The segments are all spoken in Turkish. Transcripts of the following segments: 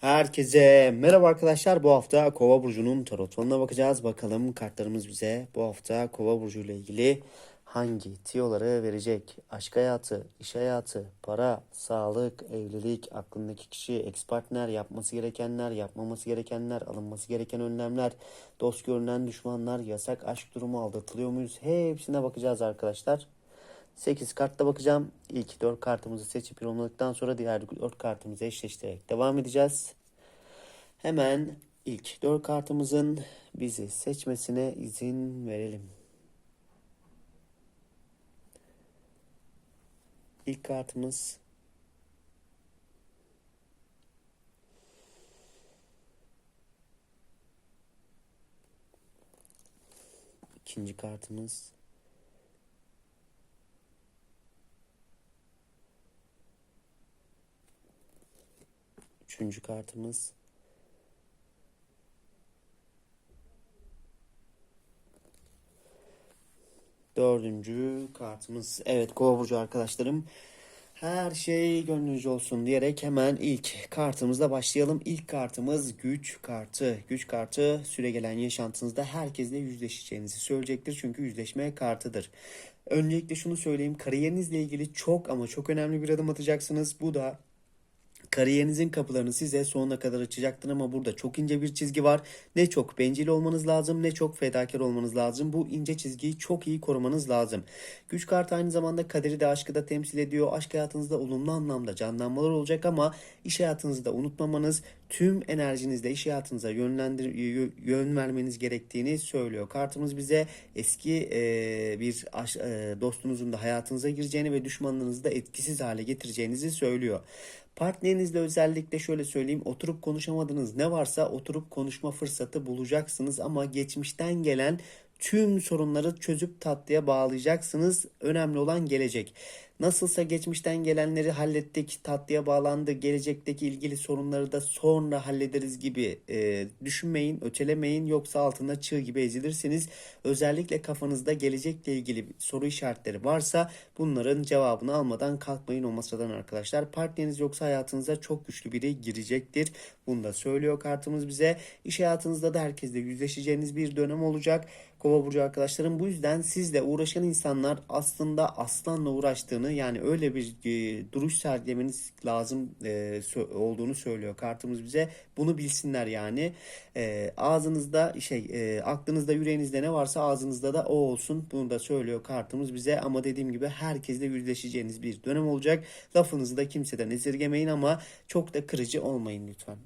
Herkese merhaba arkadaşlar. Bu hafta Kova burcunun tarot bakacağız. Bakalım kartlarımız bize bu hafta Kova burcu ile ilgili hangi tiyoları verecek? Aşk hayatı, iş hayatı, para, sağlık, evlilik, aklındaki kişi, ex partner, yapması gerekenler, yapmaması gerekenler, alınması gereken önlemler, dost görünen düşmanlar, yasak aşk durumu, aldatılıyor muyuz? Hepsine bakacağız arkadaşlar. 8 kartta bakacağım. İlk 4 kartımızı seçip yorumladıktan sonra diğer 4 kartımızı eşleştirerek devam edeceğiz. Hemen ilk 4 kartımızın bizi seçmesine izin verelim. İlk kartımız ikinci kartımız Üçüncü kartımız. Dördüncü kartımız. Evet Kova burcu arkadaşlarım. Her şey gönlünüzce olsun diyerek hemen ilk kartımızla başlayalım. İlk kartımız güç kartı. Güç kartı süre gelen yaşantınızda herkesle yüzleşeceğinizi söyleyecektir. Çünkü yüzleşme kartıdır. Öncelikle şunu söyleyeyim. Kariyerinizle ilgili çok ama çok önemli bir adım atacaksınız. Bu da Kariyerinizin kapılarını size sonuna kadar açacaktır ama burada çok ince bir çizgi var. Ne çok bencil olmanız lazım ne çok fedakar olmanız lazım. Bu ince çizgiyi çok iyi korumanız lazım. Güç kartı aynı zamanda kaderi de aşkı da temsil ediyor. Aşk hayatınızda olumlu anlamda canlanmalar olacak ama iş hayatınızı da unutmamanız, tüm enerjinizle iş hayatınıza yönlendir yön vermeniz gerektiğini söylüyor. Kartımız bize eski e, bir aş, e, dostunuzun da hayatınıza gireceğini ve düşmanlarınızı da etkisiz hale getireceğinizi söylüyor. Partnerinizle özellikle şöyle söyleyeyim oturup konuşamadığınız ne varsa oturup konuşma fırsatı bulacaksınız ama geçmişten gelen tüm sorunları çözüp tatlıya bağlayacaksınız. Önemli olan gelecek. Nasılsa geçmişten gelenleri hallettik, tatlıya bağlandı, gelecekteki ilgili sorunları da sonra hallederiz gibi e, düşünmeyin, ötelemeyin yoksa altında çığ gibi ezilirsiniz. Özellikle kafanızda gelecekle ilgili soru işaretleri varsa bunların cevabını almadan kalkmayın o masadan arkadaşlar. Partneriniz yoksa hayatınıza çok güçlü biri girecektir. Bunu da söylüyor kartımız bize. İş hayatınızda da herkesle yüzleşeceğiniz bir dönem olacak. Kova burcu arkadaşlarım bu yüzden sizle uğraşan insanlar aslında aslanla uğraştığını yani öyle bir e, duruş sergilemeniz lazım e, olduğunu söylüyor kartımız bize. Bunu bilsinler yani. E, ağzınızda şey e, aklınızda yüreğinizde ne varsa ağzınızda da o olsun. Bunu da söylüyor kartımız bize ama dediğim gibi herkesle yüzleşeceğiniz bir dönem olacak. Lafınızı da kimseden esirgemeyin ama çok da kırıcı olmayın lütfen.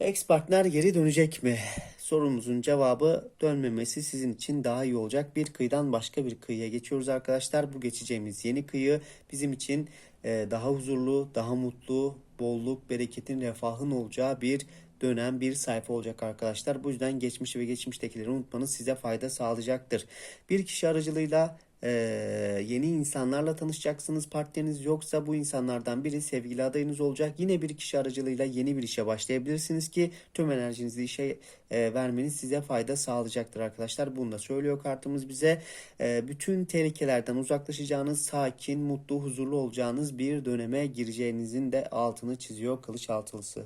Ex partner geri dönecek mi? Sorumuzun cevabı dönmemesi sizin için daha iyi olacak. Bir kıyıdan başka bir kıyıya geçiyoruz arkadaşlar. Bu geçeceğimiz yeni kıyı bizim için e, daha huzurlu, daha mutlu, bolluk, bereketin, refahın olacağı bir dönem bir sayfa olacak arkadaşlar. Bu yüzden geçmiş ve geçmiştekileri unutmanız size fayda sağlayacaktır. Bir kişi aracılığıyla ee, yeni insanlarla tanışacaksınız. Partneriniz yoksa bu insanlardan biri sevgili adayınız olacak. Yine bir kişi aracılığıyla yeni bir işe başlayabilirsiniz ki tüm enerjinizi işe e, vermeniz size fayda sağlayacaktır arkadaşlar. Bunu da söylüyor kartımız bize. E, bütün tehlikelerden uzaklaşacağınız, sakin, mutlu, huzurlu olacağınız bir döneme gireceğinizin de altını çiziyor kılıç altılısı.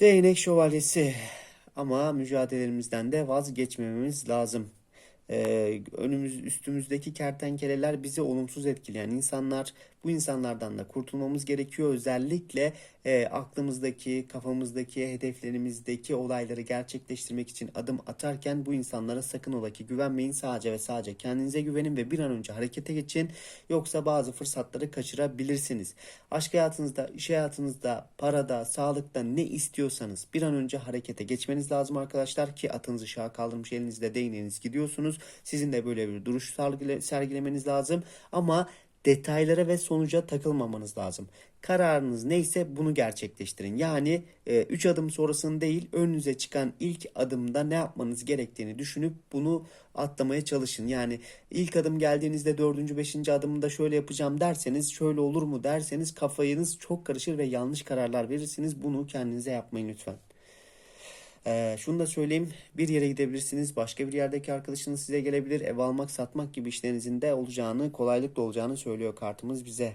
Değnek şövalyesi ama mücadelelerimizden de vazgeçmememiz lazım e, önümüz üstümüzdeki kertenkeleler bizi olumsuz etkileyen insanlar bu insanlardan da kurtulmamız gerekiyor. Özellikle e, aklımızdaki, kafamızdaki, hedeflerimizdeki olayları gerçekleştirmek için adım atarken bu insanlara sakın ola ki güvenmeyin. Sadece ve sadece kendinize güvenin ve bir an önce harekete geçin. Yoksa bazı fırsatları kaçırabilirsiniz. Aşk hayatınızda, iş hayatınızda, parada, sağlıkta ne istiyorsanız bir an önce harekete geçmeniz lazım arkadaşlar ki atınızı şaha kaldırmış elinizde değneğiniz gidiyorsunuz. Sizin de böyle bir duruş sergilemeniz lazım ama detaylara ve sonuca takılmamanız lazım. Kararınız neyse bunu gerçekleştirin. Yani 3 e, adım sonrasını değil önünüze çıkan ilk adımda ne yapmanız gerektiğini düşünüp bunu atlamaya çalışın. Yani ilk adım geldiğinizde 4. 5. adımda şöyle yapacağım derseniz şöyle olur mu derseniz kafanız çok karışır ve yanlış kararlar verirsiniz. Bunu kendinize yapmayın lütfen. Ee, şunu da söyleyeyim. Bir yere gidebilirsiniz. Başka bir yerdeki arkadaşınız size gelebilir. Ev almak, satmak gibi işlerinizin de olacağını, kolaylıkla olacağını söylüyor kartımız bize.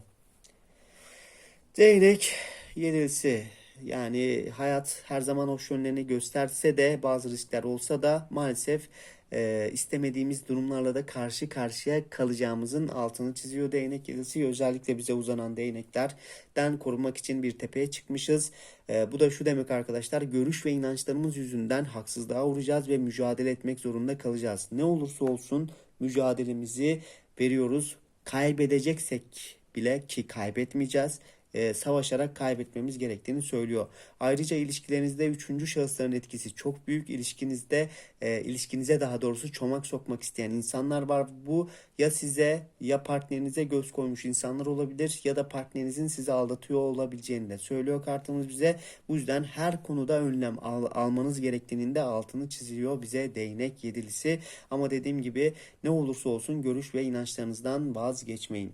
Değnek yedilisi. Yani hayat her zaman hoş yönlerini gösterse de bazı riskler olsa da maalesef e, istemediğimiz durumlarla da karşı karşıya kalacağımızın altını çiziyor değnek yedilisi. Özellikle bize uzanan değneklerden korunmak için bir tepeye çıkmışız. E, bu da şu demek arkadaşlar görüş ve inançlarımız yüzünden haksızlığa uğrayacağız ve mücadele etmek zorunda kalacağız. Ne olursa olsun mücadelemizi veriyoruz. Kaybedeceksek bile ki kaybetmeyeceğiz e, savaşarak kaybetmemiz gerektiğini söylüyor. Ayrıca ilişkilerinizde üçüncü şahısların etkisi çok büyük. İlişkinizde e, ilişkinize daha doğrusu çomak sokmak isteyen insanlar var. Bu ya size ya partnerinize göz koymuş insanlar olabilir ya da partnerinizin sizi aldatıyor olabileceğini de söylüyor kartımız bize. Bu yüzden her konuda önlem al, almanız gerektiğinin de altını çiziliyor bize değnek yedilisi. Ama dediğim gibi ne olursa olsun görüş ve inançlarınızdan vazgeçmeyin.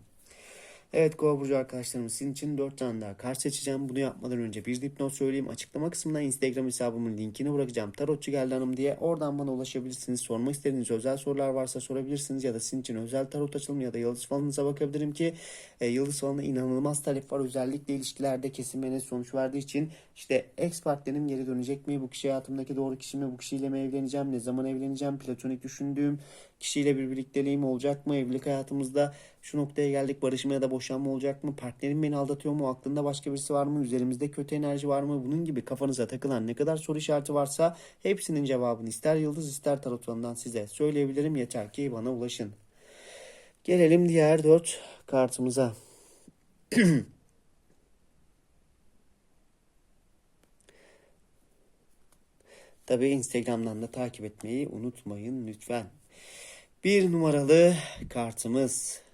Evet Kova Burcu arkadaşlarım sizin için 4 tane daha kart seçeceğim. Bunu yapmadan önce bir dipnot söyleyeyim. Açıklama kısmına Instagram hesabımın linkini bırakacağım. Tarotçu geldi hanım diye. Oradan bana ulaşabilirsiniz. Sormak istediğiniz özel sorular varsa sorabilirsiniz. Ya da sizin için özel tarot açılımı ya da yıldız falınıza bakabilirim ki e, yıldız falına inanılmaz talep var. Özellikle ilişkilerde kesin sonuç verdiği için işte ex partnerim geri dönecek mi? Bu kişi hayatımdaki doğru kişi mi? Bu kişiyle mi evleneceğim? Ne zaman evleneceğim? Platonik düşündüğüm kişiyle bir birlikteliğim olacak mı? Evlilik hayatımızda şu noktaya geldik barışma ya da boşanma olacak mı? Partnerim beni aldatıyor mu? Aklında başka birisi var mı? Üzerimizde kötü enerji var mı? Bunun gibi kafanıza takılan ne kadar soru işareti varsa hepsinin cevabını ister yıldız ister tarotlarından size söyleyebilirim. Yeter ki bana ulaşın. Gelelim diğer dört kartımıza. Tabii Instagram'dan da takip etmeyi unutmayın lütfen. Bir numaralı kartımız.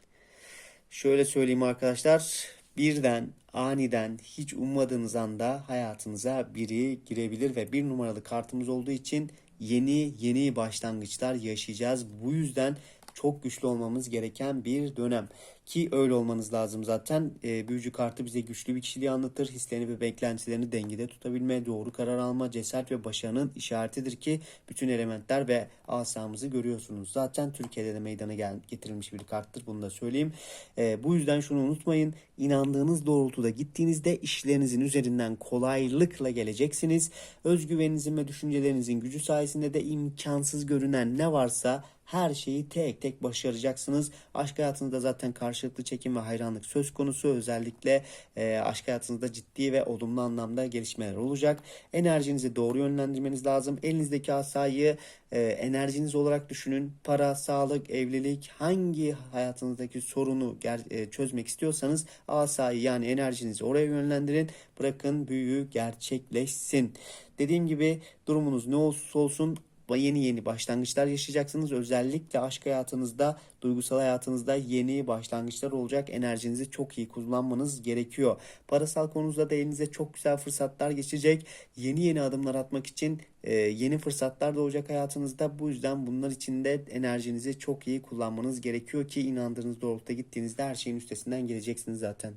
Şöyle söyleyeyim arkadaşlar. Birden, aniden, hiç ummadığınız anda hayatınıza biri girebilir ve bir numaralı kartımız olduğu için yeni yeni başlangıçlar yaşayacağız. Bu yüzden çok güçlü olmamız gereken bir dönem. Ki öyle olmanız lazım zaten. E, büyücü kartı bize güçlü bir kişiliği anlatır. Hislerini ve beklentilerini dengede tutabilme, doğru karar alma, cesaret ve başarının işaretidir ki bütün elementler ve asamızı görüyorsunuz. Zaten Türkiye'de de meydana gel getirilmiş bir karttır. Bunu da söyleyeyim. E, bu yüzden şunu unutmayın. İnandığınız doğrultuda gittiğinizde işlerinizin üzerinden kolaylıkla geleceksiniz. Özgüveninizin ve düşüncelerinizin gücü sayesinde de imkansız görünen ne varsa her şeyi tek tek başaracaksınız. Aşk hayatınızda zaten karşılıklı çekim ve hayranlık söz konusu. Özellikle e, aşk hayatınızda ciddi ve olumlu anlamda gelişmeler olacak. Enerjinizi doğru yönlendirmeniz lazım. Elinizdeki asayı e, enerjiniz olarak düşünün. Para, sağlık, evlilik hangi hayatınızdaki sorunu e, çözmek istiyorsanız asayı yani enerjinizi oraya yönlendirin. Bırakın büyüyü gerçekleşsin. Dediğim gibi durumunuz ne olursa olsun yeni yeni başlangıçlar yaşayacaksınız. Özellikle aşk hayatınızda, duygusal hayatınızda yeni başlangıçlar olacak. Enerjinizi çok iyi kullanmanız gerekiyor. Parasal konunuzda da elinize çok güzel fırsatlar geçecek. Yeni yeni adımlar atmak için e, yeni fırsatlar doğacak hayatınızda. Bu yüzden bunlar için de enerjinizi çok iyi kullanmanız gerekiyor ki inandığınız doğrultuda gittiğinizde her şeyin üstesinden geleceksiniz zaten.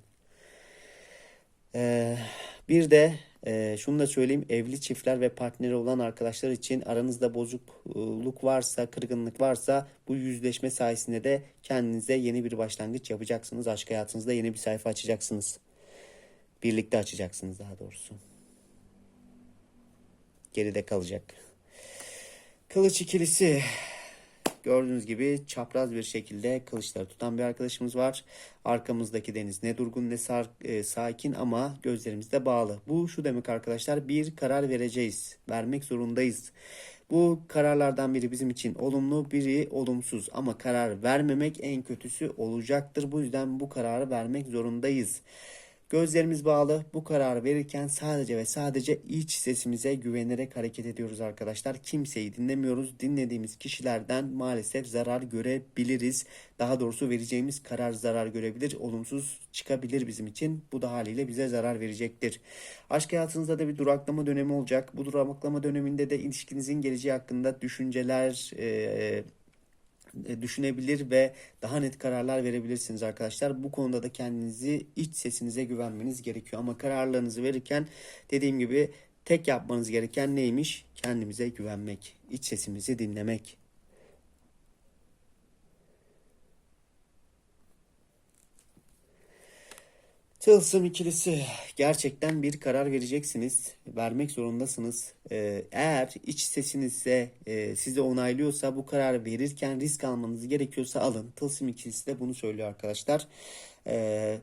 Ee, bir de e, şunu da söyleyeyim evli çiftler ve partneri olan arkadaşlar için aranızda bozukluk varsa, kırgınlık varsa bu yüzleşme sayesinde de kendinize yeni bir başlangıç yapacaksınız. Aşk hayatınızda yeni bir sayfa açacaksınız. Birlikte açacaksınız daha doğrusu. Geride kalacak. Kılıç ikilisi. Gördüğünüz gibi çapraz bir şekilde kılıçları tutan bir arkadaşımız var. Arkamızdaki deniz ne durgun ne sar, e, sakin ama gözlerimiz de bağlı. Bu şu demek arkadaşlar bir karar vereceğiz. Vermek zorundayız. Bu kararlardan biri bizim için olumlu, biri olumsuz ama karar vermemek en kötüsü olacaktır. Bu yüzden bu kararı vermek zorundayız. Gözlerimiz bağlı. Bu kararı verirken sadece ve sadece iç sesimize güvenerek hareket ediyoruz arkadaşlar. Kimseyi dinlemiyoruz. Dinlediğimiz kişilerden maalesef zarar görebiliriz. Daha doğrusu vereceğimiz karar zarar görebilir. Olumsuz çıkabilir bizim için. Bu da haliyle bize zarar verecektir. Aşk hayatınızda da bir duraklama dönemi olacak. Bu duraklama döneminde de ilişkinizin geleceği hakkında düşünceler, e, e, düşünebilir ve daha net kararlar verebilirsiniz arkadaşlar. Bu konuda da kendinizi iç sesinize güvenmeniz gerekiyor. Ama kararlarınızı verirken dediğim gibi tek yapmanız gereken neymiş? Kendimize güvenmek, iç sesimizi dinlemek. Tılsım ikilisi gerçekten bir karar vereceksiniz. Vermek zorundasınız. Ee, eğer iç sesinizse e, sizi onaylıyorsa bu kararı verirken risk almanız gerekiyorsa alın. Tılsım ikilisi de bunu söylüyor arkadaşlar. Ee,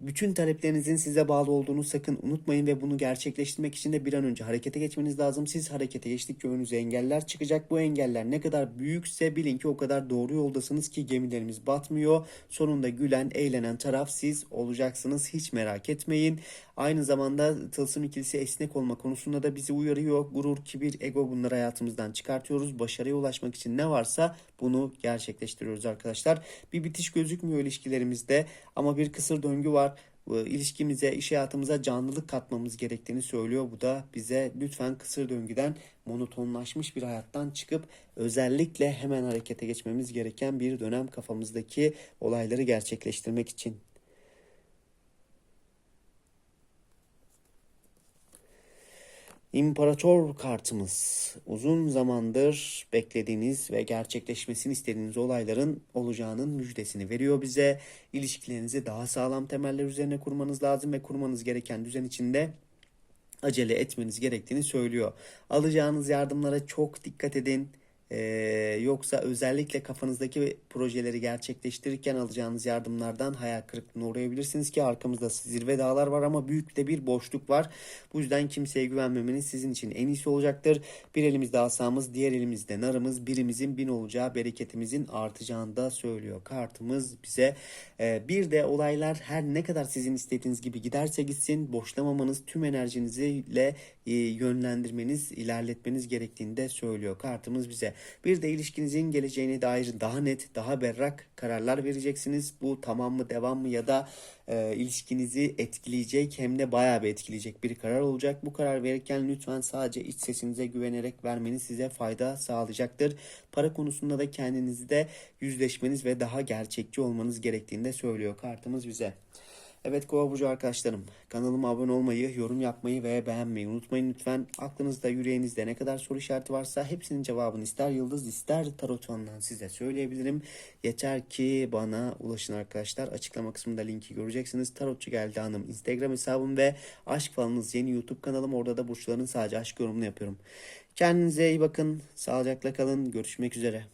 bütün taleplerinizin size bağlı olduğunu sakın unutmayın ve bunu gerçekleştirmek için de bir an önce harekete geçmeniz lazım. Siz harekete geçtikçe önünüze engeller çıkacak. Bu engeller ne kadar büyükse bilin ki o kadar doğru yoldasınız ki gemilerimiz batmıyor. Sonunda gülen, eğlenen taraf siz olacaksınız. Hiç merak etmeyin. Aynı zamanda tılsım ikilisi esnek olma konusunda da bizi uyarıyor. Gurur, kibir, ego bunları hayatımızdan çıkartıyoruz. Başarıya ulaşmak için ne varsa bunu gerçekleştiriyoruz arkadaşlar. Bir bitiş gözükmüyor ilişkilerimizde ama bir kısır döngü var. Bu ilişkimize, iş hayatımıza canlılık katmamız gerektiğini söylüyor. Bu da bize lütfen kısır döngüden, monotonlaşmış bir hayattan çıkıp özellikle hemen harekete geçmemiz gereken bir dönem kafamızdaki olayları gerçekleştirmek için. İmparator kartımız uzun zamandır beklediğiniz ve gerçekleşmesini istediğiniz olayların olacağının müjdesini veriyor bize. İlişkilerinizi daha sağlam temeller üzerine kurmanız lazım ve kurmanız gereken düzen içinde acele etmeniz gerektiğini söylüyor. Alacağınız yardımlara çok dikkat edin. Ee, yoksa özellikle kafanızdaki projeleri gerçekleştirirken alacağınız yardımlardan hayal kırıklığına uğrayabilirsiniz ki arkamızda zirve dağlar var ama büyük de bir boşluk var. Bu yüzden kimseye güvenmemeniz sizin için en iyisi olacaktır. Bir elimizde asamız, diğer elimizde narımız, birimizin bin olacağı, bereketimizin artacağını da söylüyor. Kartımız bize Ee, bir de olaylar her ne kadar sizin istediğiniz gibi giderse gitsin boşlamamanız, tüm enerjiniziyle e, yönlendirmeniz, ilerletmeniz gerektiğini de söylüyor. Kartımız bize. Bir de ilişkinizin geleceğine dair daha net, daha berrak kararlar vereceksiniz. Bu tamam mı, devam mı ya da e, ilişkinizi etkileyecek hem de bayağı bir etkileyecek bir karar olacak. Bu karar verirken lütfen sadece iç sesinize güvenerek vermeniz size fayda sağlayacaktır. Para konusunda da kendinizi de yüzleşmeniz ve daha gerçekçi olmanız gerektiğini de söylüyor kartımız bize. Evet Kova Burcu arkadaşlarım kanalıma abone olmayı, yorum yapmayı ve beğenmeyi unutmayın lütfen. Aklınızda, yüreğinizde ne kadar soru işareti varsa hepsinin cevabını ister yıldız ister tarot ondan size söyleyebilirim. Yeter ki bana ulaşın arkadaşlar. Açıklama kısmında linki göreceksiniz. Tarotçu geldi hanım Instagram hesabım ve Aşk Falınız yeni YouTube kanalım. Orada da burçların sadece aşk yorumunu yapıyorum. Kendinize iyi bakın. Sağlıcakla kalın. Görüşmek üzere.